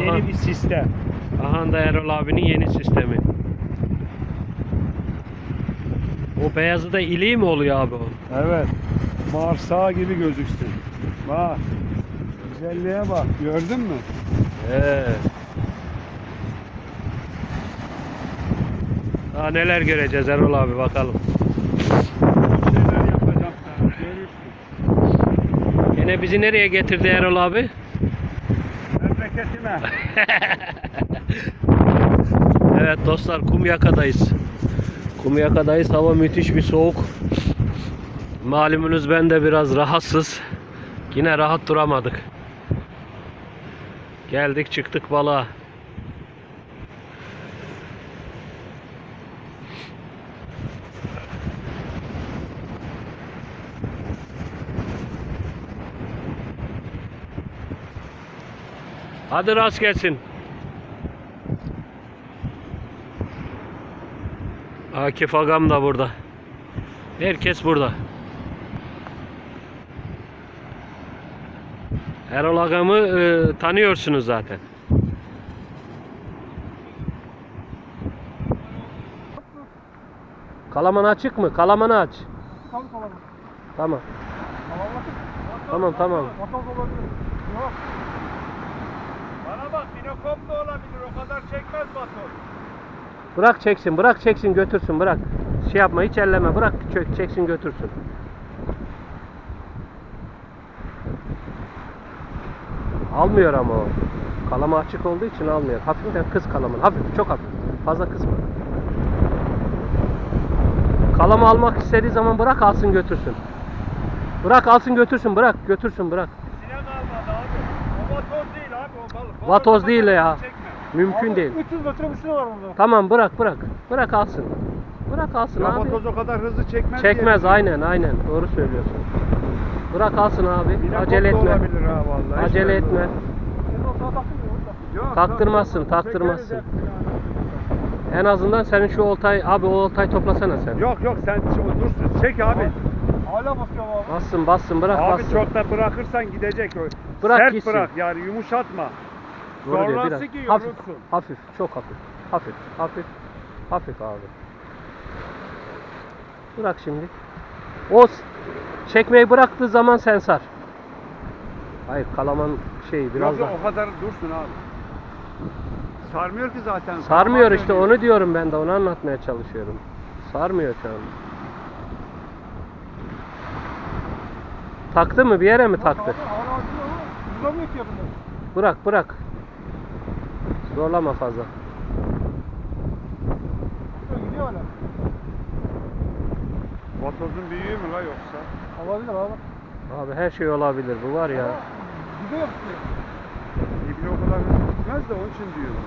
Yeni bir sistem. Aha da Erol abinin yeni sistemi. O beyazı da iliği mi oluyor abi o? Evet. Marsa gibi gözüksün. Bak. Güzelliğe bak. Gördün mü? Evet. Daha neler göreceğiz Erol abi bakalım. Yine bizi nereye getirdi Erol abi? Memleketime. Evet dostlar Kumyaka'dayız. Kumyaka'dayız. Hava müthiş bir soğuk. Malumunuz ben de biraz rahatsız. Yine rahat duramadık. Geldik çıktık balığa. Hadi rast gelsin. Akif Agam da burada. Herkes burada. Erol Agam'ı e, tanıyorsunuz zaten. Kalaman açık mı? Kalamanı aç. Tam kalalım. Tamam. Kalalım. Tamam tamam. Bana bak da olabilir. O kadar çekmez baton. Bırak çeksin, bırak çeksin götürsün, bırak. Şey yapma, hiç elleme, bırak çeksin götürsün. Almıyor ama o. Kalama açık olduğu için almıyor. Hafiften kız kalamanı. Hafif, çok hafif. Fazla kısma. Kalama almak istediği zaman bırak alsın götürsün. Bırak alsın götürsün, bırak götürsün, bırak. Sinek almadı abi. O vatoz değil abi o balık. Balık Vatoz değil ya. Mümkün değil. 300 metre üstüne var burada. Tamam bırak, bırak. Bırak alsın. Bırak alsın Ya abi. vatoz o kadar hızlı çekmez. Çekmez diye. aynen aynen doğru söylüyorsun. Bırak alsın abi. Acele etme. olabilir ha vallahi. Hiç Acele belli etme. olmaz. Senin o sağa taktın mı orada? Yok, Taktırmazsın, taktırmaz. taktırmazsın. Çekeriz En azından senin şu oltayı abi o oltayı toplasana sen. Yok yok sen şu- dursun. Çek abi. Hala basıyor abi. Bassın bassın bırak Abi bassın. çok da bırakırsan gidecek o. Bırak Sert gitsin. bırak yani yumuşatma. Doğru diyor, Sonrası biraz. ki Hafif, yorulsun. hafif, çok hafif. Hafif, hafif, hafif abi. Bırak şimdi. O s- çekmeyi bıraktığı zaman sen sar. Hayır kalaman şey biraz Yok daha. yok o kadar dursun abi. Sarmıyor ki zaten. Sarmıyor işte onu diyorum ben de onu anlatmaya çalışıyorum. Sarmıyor şu an. Taktı mı bir yere mi taktı? Uzamıyor ki. Bırak bırak. Zorlama fazla. Gidiyor hala. Vatozun büyüğü mü la yoksa? Olabilir abi. Abi her şey olabilir bu var ya. Gidiyor yapıyor. İbni o kadar hızlı gitmez de onun için diyorum.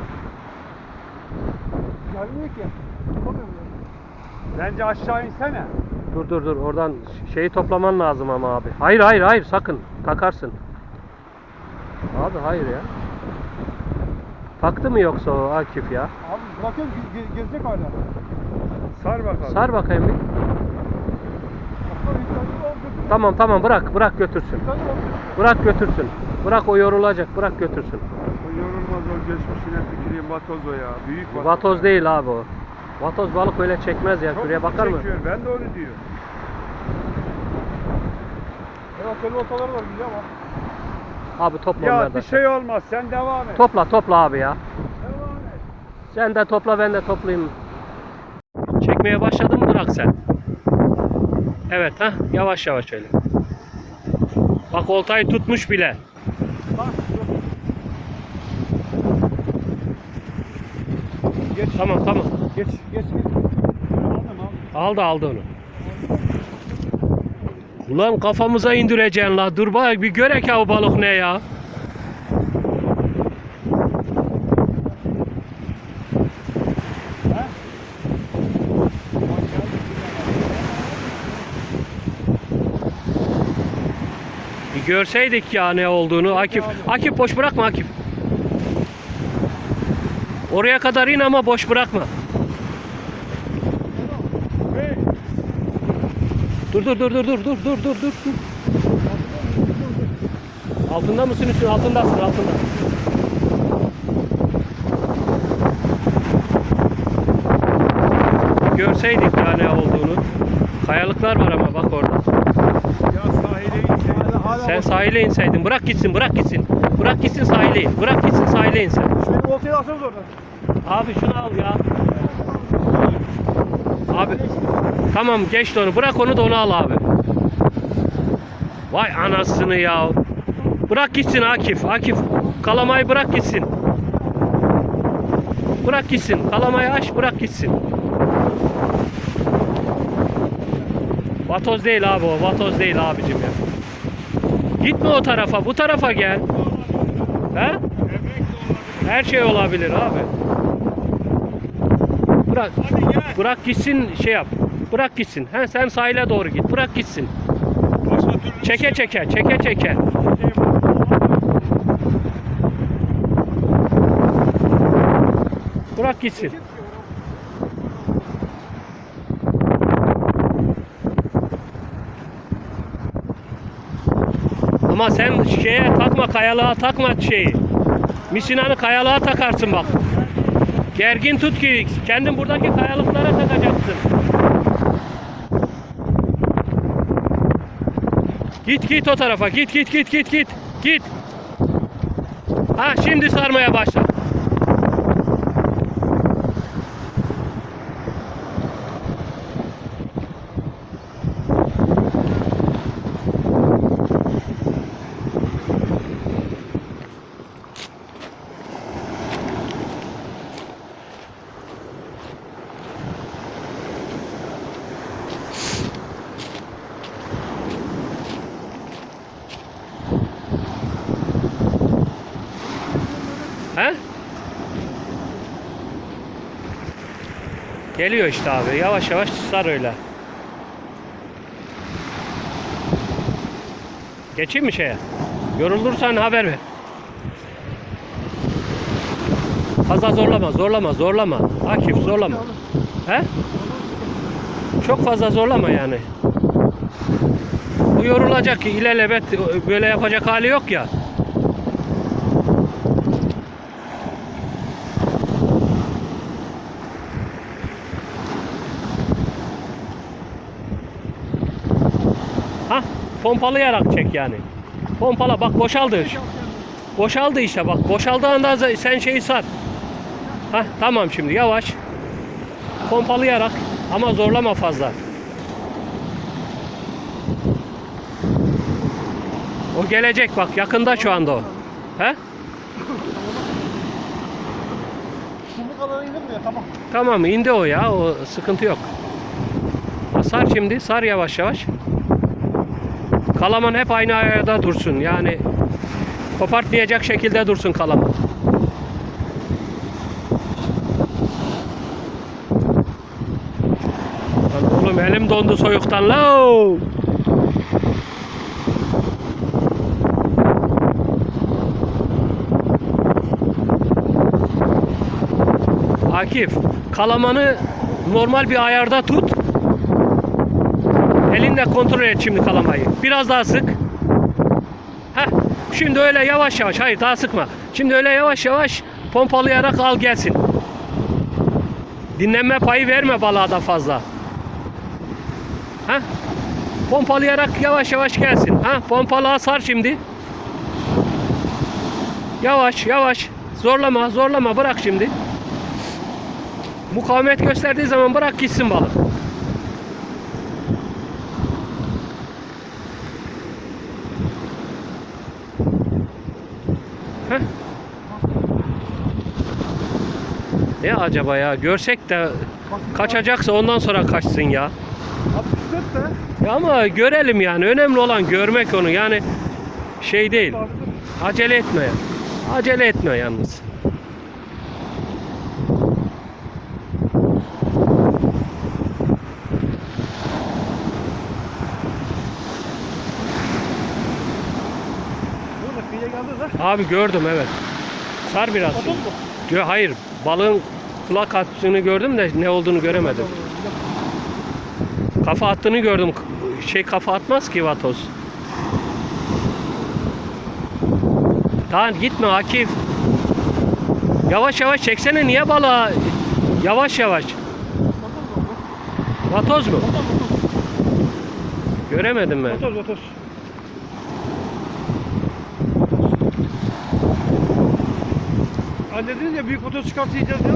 Gelmiyor ki. Yapamıyorum ya. Bence aşağı insene. Dur dur dur oradan şeyi toplaman lazım ama abi. Hayır hayır hayır sakın takarsın. Abi hayır ya. Taktı mı yoksa o Akif ya? Abi bırakıyorum ge- ge- gezecek hala. Sar bakalım. Sar bakayım bir. Tamam tamam bırak bırak götürsün. Bırak götürsün. Bırak o yorulacak bırak götürsün. O yorulmaz o geçmişine tüküreyim vatoz o ya. Büyük vatoz. Vatoz değil abi o. Vatoz balık öyle çekmez ya. Çok Şuraya bakar mı? çekiyor. Ben de onu diyorum. Ya senin ortaları var biliyor ama. Abi topla Ya onları da. bir şey olmaz. Sen devam et. Topla topla abi ya. Devam et. Sen de topla ben de toplayayım. Çekmeye başladın mı bırak sen. Evet ha yavaş yavaş öyle. Bak oltayı tutmuş bile. Bak. dur. Geç. Tamam tamam. Geç. Geç. geç. Aldı aldı onu. Ulan kafamıza indireceksin la. Dur bak bir görek ya o balık ne ya. Bir görseydik ya ne olduğunu. Akif, Akif boş bırakma Akif. Oraya kadar in ama boş bırakma. Dur dur dur dur dur dur dur dur dur. Altında mısın üstün? Altındasın altında. Görseydik ya ne olduğunu. Kayalıklar var ama bak orada. Sen sahile inseydin. Bırak gitsin, bırak gitsin. Bırak gitsin sahile in. Bırak gitsin sahile in sen. Şimdi oltayı alsanız oradan. Abi şunu al ya. Abi tamam geç onu. Bırak onu da onu al abi. Vay anasını ya. Bırak gitsin Akif. Akif kalamayı bırak gitsin. Bırak gitsin. Kalamayı aç bırak gitsin. Vatoz değil abi o. Vatoz değil abicim ya. Gitme o tarafa. Bu tarafa gel. He? Her şey olabilir abi. Bırak. Bırak gitsin şey yap. Bırak gitsin. He sen sahile doğru git. Bırak gitsin. Çeke çeke, çeke çeke. Bırak gitsin. Ama sen şeye takma, kayalığa takma şeyi. Misinanı kayalığa takarsın bak. Gergin tut ki kendin buradaki kayalıklara takacaksın. Git git o tarafa. Git git git git git. Git. Ha şimdi sarmaya başla. He? Geliyor işte abi. Yavaş yavaş sar öyle. Geçeyim mi şeye? Yorulursan haber ver. Fazla zorlama, zorlama, zorlama. Akif zorlama. He? Çok fazla zorlama yani. Bu yorulacak ki ilelebet böyle yapacak hali yok ya. Ha, pompalayarak çek yani. Pompala bak boşaldı. Boşaldı işte bak. Boşaldığı anda sen şeyi sar. Ha tamam şimdi yavaş. Pompalayarak ama zorlama fazla. O gelecek bak yakında şu anda o. He? Kumlu kadar indim de tamam. Tamam indi o ya. O sıkıntı yok. Sar şimdi. Sar yavaş yavaş. Kalaman hep aynı ayarda dursun. Yani kopartmayacak şekilde dursun kalaman. Lan oğlum elim dondu soğuktan la. Akif, kalamanı normal bir ayarda tut. Elinle kontrol et şimdi kalamayı. Biraz daha sık. Heh, şimdi öyle yavaş yavaş. Hayır daha sıkma. Şimdi öyle yavaş yavaş pompalayarak al gelsin. Dinlenme payı verme balığa da fazla. Heh. Pompalayarak yavaş yavaş gelsin. Ha, pompalığa sar şimdi. Yavaş yavaş. Zorlama zorlama bırak şimdi. Mukavemet gösterdiği zaman bırak gitsin balık. Ne acaba ya? Görsek de kaçacaksa ondan sonra kaçsın ya. Abi bisiklet de. Ya ama görelim yani. Önemli olan görmek onu. Yani şey değil. Acele etme. Acele etme yalnız. Abi gördüm evet. Sar biraz. Hayır. Balığın kulak attığını gördüm de ne olduğunu göremedim. Kafa attığını gördüm. Şey kafa atmaz ki vatoz. Tamam gitme Akif. Yavaş yavaş çeksene niye balığa? Yavaş yavaş. Vatoz mu? Göremedim ben. Motor motor. Anne dediniz ya büyük motor çıkartacağız ya.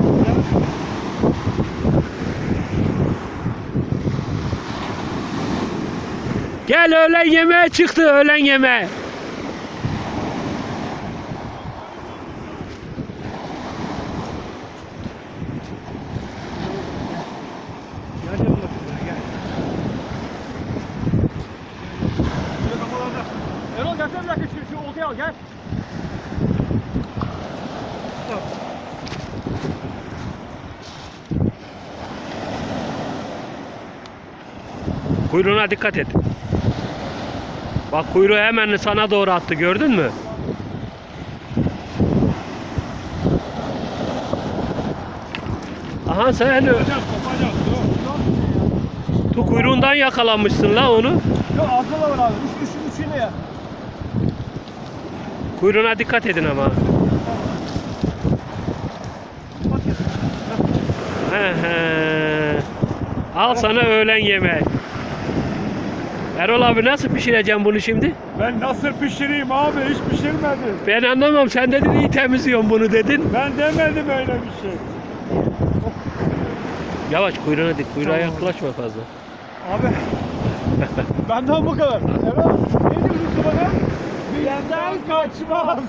Gel öğlen yemeğe çıktı öğlen yemeğe. Erol gelsene bir dakika şu, şu oltayı al gel. Kuyruğuna dikkat et. Bak kuyruğu hemen sana doğru attı gördün mü? Aha sen tu kuyruğundan yakalamışsın la onu. Yok ağzına da var abi. Üç, üç, üç yine ya. Kuyruğuna dikkat edin ama. He he. Al sana öğlen yemeği. Erol abi nasıl pişireceğim bunu şimdi? Ben nasıl pişireyim abi? Hiç pişirmedim. Ben anlamam. Sen dedin iyi temizliyorsun bunu dedin. Ben demedim öyle bir şey. Yavaş kuyruğuna dik. Kuyruğa Tamam. yaklaşma fazla. Abi. Benden bu kadar. Erol. Ne diyorsun bana? Bizden kaçmaz.